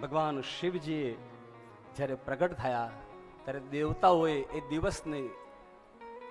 ભગવાન શિવજીએ જ્યારે પ્રગટ થયા, ત્યારે દેવતાઓએ એ દિવસને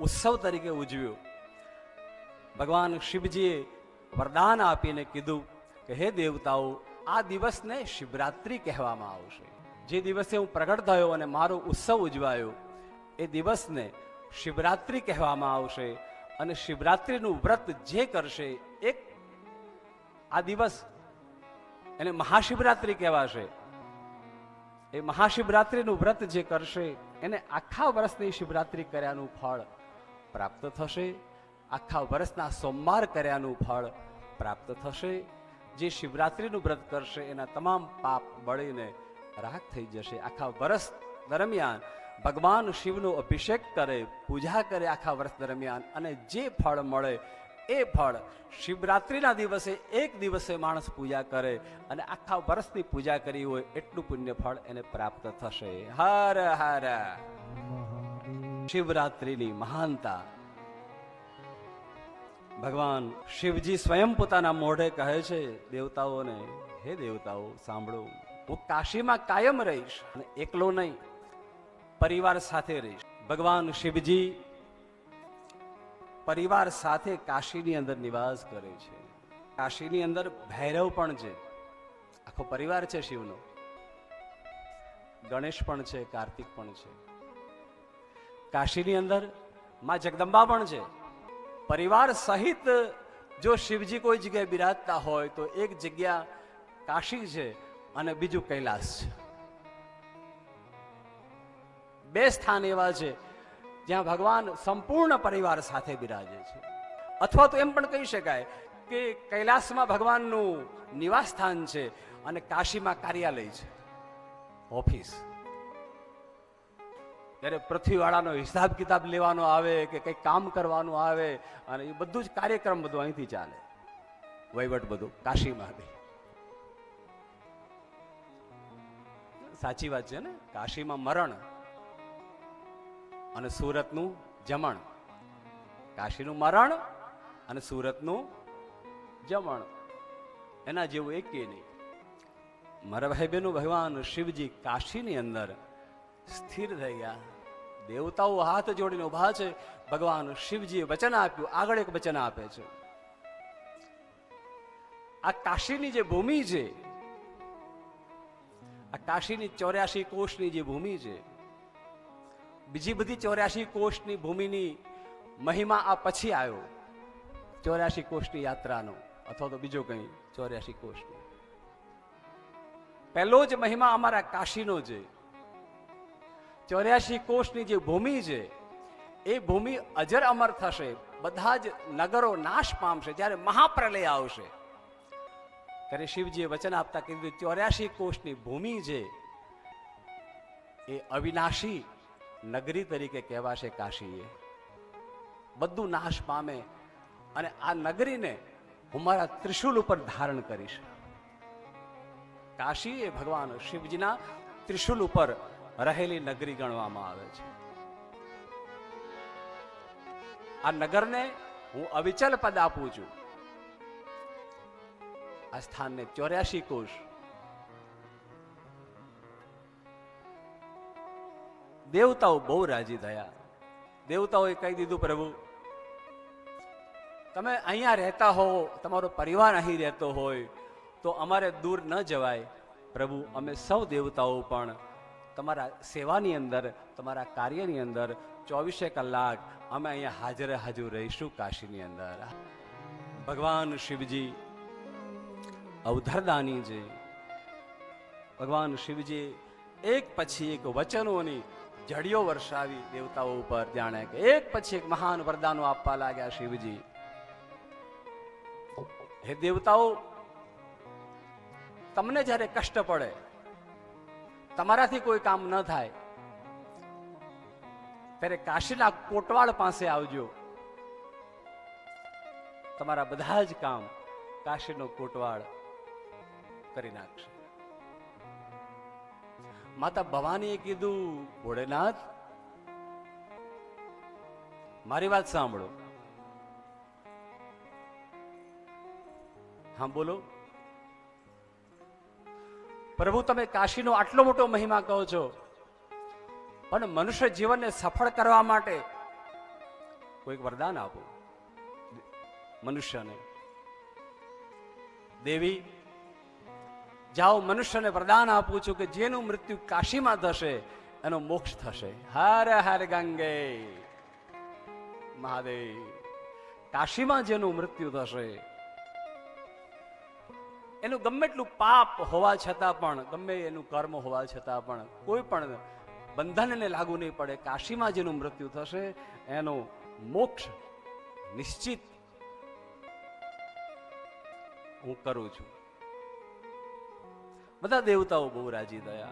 ઉત્સવ તરીકે ઉજવ્યો. ભગવાન શિવજીએ વરદાન આપીને કીધું કે, હે દેવતાઓ, આ દિવસને શિવરાત્રિ કહેવામાં આવશે. જે દિવસે હું પ્રગટ થયો અને મારો ઉત્સવ ઉજવાયો, એ દિવસને શિવરાત્રિ કહેવામાં આવશે. અને શિવરાત્રિનું વ્રત જે કરશે, એક આ દિવસ એને મહાશિવરાત્રિ કહેવાશે. એ મહાશિવરાત્રિનું વ્રત જે કરશે, એને આખા વર્ષની શિવરાત્રિ કર્યાનું ફળ પ્રાપ્ત થશે. આખા વર્ષના સોમવાર કર્યાનું ફળ પ્રાપ્ત થશે. જે શિવરાત્રિનું વ્રત કરશે, એના તમામ પાપ બળીને રાખ થઈ જશે. આખા વર્ષ દરમિયાન ભગવાન શિવનો અભિષેક કરે, પૂજા કરે આખા વર્ષ દરમિયાન અને જે ફળ મળે એ ફળ. શિવરાત્રિના દિવસે એક દિવસે માણસ પૂજા કરે અને આખા વર્ષની પૂજા કરી હોય એટલું પુણ્ય ફળ એને પ્રાપ્ત થશે. હર હર. શિવરાત્રિની મહાનતા. ભગવાન શિવજી સ્વયં પોતાના મોઢે કહે છે, દેવતાઓને, હે દેવતાઓ, સાંભળો. હું કાશીમાં કાયમ રહીશ અને એકલો નહીં, પરિવાર સાથે રહીશ. ભગવાન શિવજી પરિવાર સાથે કાશીની અંદર નિવાસ કરે છે. કાશીની અંદર ભૈરવ પણ છે. આખો પરિવાર છે શિવનો. ગણેશ પણ છે, કાર્તિક પણ છે. કાશીની અંદરમાં જગદંબા પણ છે. પરિવાર સહિત જો શિવજી કોઈ જગ્યાએ બિરાજતા હોય તો એક જગ્યા કાશી છે અને બીજું કૈલાસ છે. બે સ્થાન એવા છે જ્યાં ભગવાન સંપૂર્ણ પરિવાર સાથે બિરાજે છે. અથવા તો એમ પણ કહી શકાય કે કૈલાસમાં ભગવાનનું નિવાસ સ્થાન છે અને કાશીમાં કાર્યાલય છે. ઓફિસ. ત્યારે પૃથ્વીવાળાનો હિસાબ કિતાબ લેવાનો આવે કે કંઈક કામ કરવાનું આવે અને એ બધું જ કાર્યક્રમ બધું અહીંથી ચાલે. વહીવટ બધું કાશીમાં સાચી વાત છે ને? કાશીમાં મરણ અને સુરતનું જમણ. કાશીનું મરણ અને સુરતનું જમણ. એના જેવું એકે નહીં. મારા ભાઈ બહેનો ભગવાન શિવજી કાશીની અંદર સ્થિર થઈ ગયા. દેવતાઓ હાથ જોડીને ઊભા છે. ભગવાન શિવજીએ વચન આપ્યું. આગળ એક વચન આપે છે. આ કાશીની જે ભૂમિ છે, આ કાશીની ચોર્યાસી કોષની જે ભૂમિ છે બીજી બધી ચોર્યાસી કોષની ભૂમિની મહિમા આ પછી આવ્યો. ચોર્યાસી કોષની યાત્રાનો, અથવા તો બીજો કંઈ ચોર્યાસી કોષનો. પહેલો જ મહિમા અમારા કાશીનો છે ચોર્યાસી કોષની જે ભૂમિ છે, એ ભૂમિ અજર અમર થશે, બધા જ નગરો નાશ પામશે, જ્યારે મહાપ્રલય આવશે. ત્યારે શિવજીએ વચન આપતા કીધું ચોર્યાસી કોષની ભૂમિ છે એ અવિનાશી નગરી તરીકે કહેવાશે કાશીએ. બધું નાશ પામે અને આ નગરીને હું મારા ત્રિશુલ ઉપર ધારણ કરીશ. કાશી એ ભગવાન શિવજીના ત્રિશુલ ઉપર રહેલી નગરી ગણવામાં આવે છે. આ નગરને હું અવિચલ પદ આપું છું. આ સ્થાનને ચોર્યાસી કોષ દેવતાઓ બહુ રાજી થયા. દેવતાઓએ કહી દીધું, પ્રભુ, તમે અહીંયા રહેતા હો, તમારો પરિવાર અહીં રહેતો હોય, તો અમારે દૂર ન જવાય. પ્રભુ, અમે સૌ દેવતાઓ પણ તમારા સેવાની અંદર, તમારા કાર્યની અંદર, ચોવીસે કલાક અમે અહીંયા હાજર હાજર રહીશું કાશીની અંદર. ભગવાન શિવજી, અવધરદાની છે ભગવાન શિવજી, એક પછી એક વચનોની જડીઓ વર્ષાવી દેવતાઓ ઉપર જાણે કે એક પછી એક મહાન વરદાનો આપવા લાગ્યા શિવજી. હે દેવતાઓ, તમને જ્યારે કષ્ટ પડે, તમારાથી કોઈ કામ ન થાય, ત્યારે કાશીના કોટવાળ પાસે આવજો. તમારા બધા જ કામ કાશીનો કોટવાળ કરી નાખશે. માતા ભવાનીએ કીધું, ભોળેનાથ, મારી વાત સાંભળો. હા, બોલો. પ્રભુ, તમે કાશીનો આટલો મોટો મહિમા કહો છો, પણ મનુષ્ય જીવનને સફળ કરવા માટે કોઈક વરદાન આપો. મનુષ્યને. દેવી જાઓ મનુષ્યને વરદાન આપું છું કે જેનું મૃત્યુ કાશીમાં થશે, એનો મોક્ષ થશે. હર હર ગંગે. મહાદેવ. કાશીમાં જેનું મૃત્યુ થશે, એનું ગમે એટલું પાપ હોવા છતાં પણ, ગમે એનું કર્મ હોવા છતાં પણ, કોઈ પણ બંધનને લાગુ નહીં પડે. કાશીમાં જેનું મૃત્યુ થશે, એનો મોક્ષ નિશ્ચિત હું કરું છું. બધા દેવતાઓ બહુ રાજી થયા.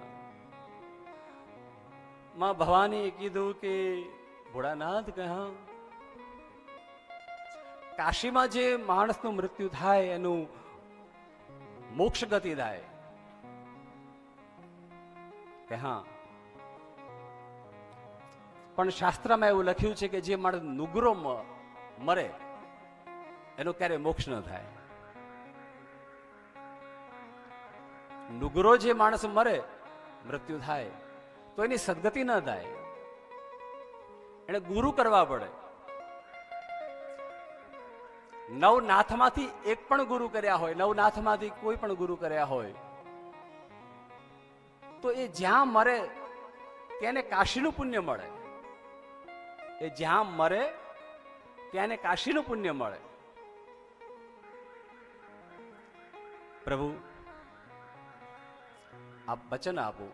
માં ભવાનીએ કીધું કે, ભોળાનાથ કહ્યા, કાશીમાં જે માણસનું મૃત્યુ થાય એનું મોક્ષ ગતિ થાય. કે હા. પણ શાસ્ત્રમાં એવું લખ્યું છે કે જે માણસ નુગરો મરે, એનો ક્યારે મોક્ષ ન થાય. નુગરો જે માણસ મરે, મૃત્યુ થાય. તો એની સદગતિ ન થાય. એને ગુરુ કરવા પડે. નવનાથમાંથી એક પણ ગુરુ કર્યા હોય, નવનાથમાંથી કોઈ પણ ગુરુ કર્યા હોય, તો એ જ્યાં મરે તેને કાશીનું પુણ્ય મળે. એ જ્યાં મરે ત્યાંને કાશીનું પુણ્ય મળે. પ્રભુ આપ વચન આપો.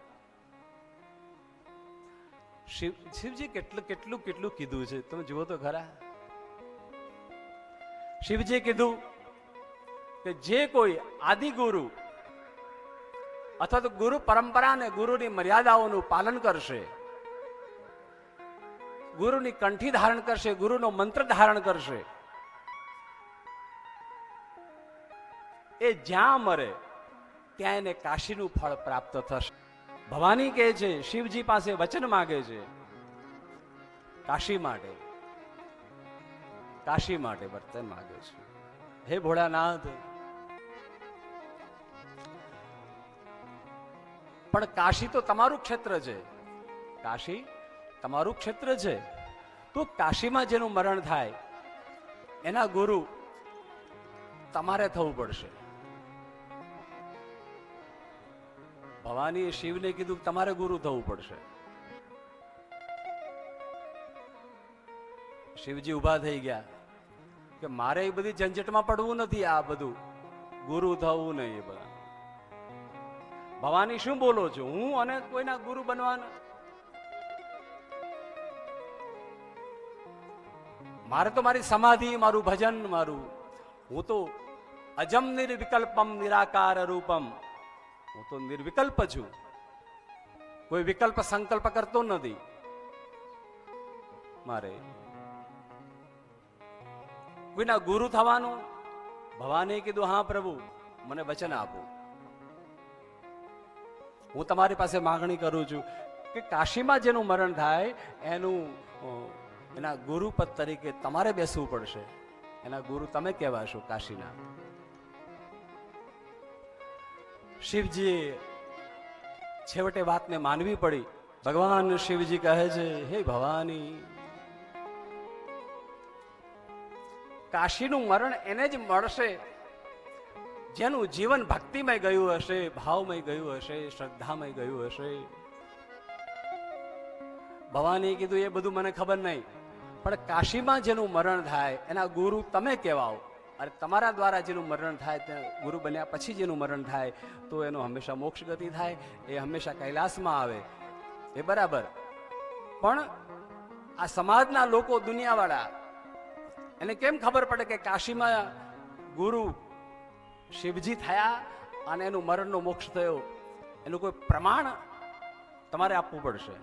શિવ, શિવજી કેટલું કેટલું કેટલું કીધું છે? તમે જુઓ તો ખરા. શિવજીએ કીધું કે જે કોઈ આદિ ગુરુ અથવા તો ગુરુ પરંપરા અને ગુરુની મર્યાદાઓનું પાલન કરશે, ગુરુની કંઠી ધારણ કરશે, ગુરુનો મંત્ર ધારણ કરશે, એ જ્યાં મરે ત્યાં એને કાશીનું ફળ પ્રાપ્ત થશે. ભવાની કહે છે, શિવજી પાસે વચન માગે છે. કાશી માટે કાશી માટે વર્તન માગે છે. હે ભોળાનાથ, પણ કાશી તો તમારું ક્ષેત્ર છે. કાશી તમારું ક્ષેત્ર છે. તો કાશીમાં જેનું મરણ થાય, એના ગુરુ તમારે થવું પડશે. ભવાનીએ શિવને કીધું તમારે ગુરુ થવું પડશે. શિવજી ઊભા થઈ ગયા કે મારે એ બધી ઝંઝટમાં પડવું નથી આ બધું. ગુરુ થવું નહીં એ બધા. ભવાની શું બોલો છો? હું અને કોઈના ગુરુ બનવાના? મારે તો મારી સમાધિ, મારું ભજન, મારું હું તો અજમ નિર્વિકલ્પમ નિરાકાર રૂપમ. હું તો નિર્વિકલ્પ છું. કોઈ વિકલ્પ સંકલ્પ કરતો નથી. મારે કોઈના ગુરુ થવાનું? ભવાને કીધું, હા પ્રભુ, મને વચન આપો. હું તમારી પાસે માગણી કરું છું કે કાશીમાં જેનું મરણ થાય, એનું એના ગુરુપદ તરીકે તમારે બેસવું પડશે. એના ગુરુ તમે કહેવાશો કાશીના. શિવજીએ છેવટે વાતને માનવી પડી. ભગવાન શિવજી કહે છે, હે ભવાની, કાશીનું મરણ એને જ મળશે. જેનું જીવન ભક્તિમય ગયું હશે, ભાવમય ગયું હશે, શ્રદ્ધામય ગયું હશે. ભવાનીએ કીધું, એ બધું મને ખબર નહીં. પણ કાશીમાં જેનું મરણ થાય, એના ગુરુ તમે કહેવાઓ. અને તમારા દ્વારા જેનું મરણ થાય તે ગુરુ બન્યા પછી જેનું મરણ થાય, તો એનો હંમેશા મોક્ષ ગતિ થાય, એ હંમેશા કૈલાસમાં આવે. એ બરાબર. પણ આ સમાજના લોકો દુનિયાવાળા, એને કેમ ખબર પડે કે કાશીમાં ગુરુ શિવજી થયા અને એનું મરણનો મોક્ષ થયો? એનું કોઈ પ્રમાણ તમારે આપવું પડશે?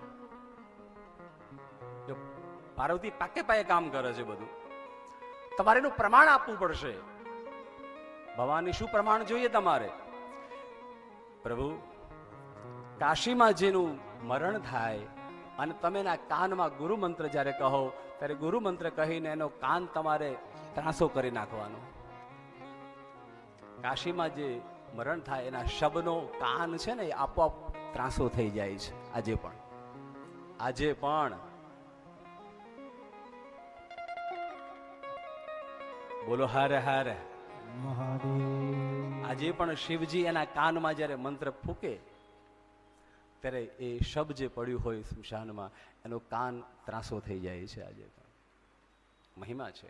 જો પાર્વતી પાકે પાયે કામ કરે છે બધું. તમારે એનું પ્રમાણ આપવું પડશે. ભવાની શું પ્રમાણ જોઈએ તમારે? પ્રભુ, કાશીમાં જેનું મરણ થાય અને તમે એના કાનમાં ગુરુ મંત્ર જ્યારે કહો, ત્યારે ગુરુ મંત્ર કહીને એનો કાન તમારે ત્રાસો કરી નાખવાનો. કાશીમાં જે મરણ થાય, એના શબનો કાન છે ને, એ આપોઆપ ત્રાસો થઈ જાય છે. આજે પણ. આજે પણ બોલો હારે હારે. આજે પણ શિવજી એના કાનમાં જ્યારે મંત્ર ફૂકે ત્યારે એ શબ જે પડ્યું હોય સ્મશાનમાં એનો કાન ત્રાસો થઈ જાય છે આજે પણ. મહિમા છે.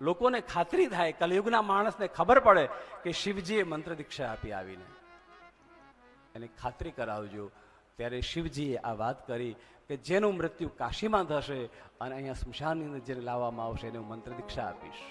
લોકોને ખાતરી થાય કલયુગના માણસને ખબર પડે કે શિવજીએ મંત્ર દીક્ષા આપી આવીને. એને ખાતરી કરાવજો. ત્યારે શિવજીએ આ વાત કરી કે જેનું મૃત્યુ કાશીમાં થશે અને અહીંયા સ્મશાનની અંદર જેને લાવવામાં આવશે એને હું મંત્ર દીક્ષા આપીશ.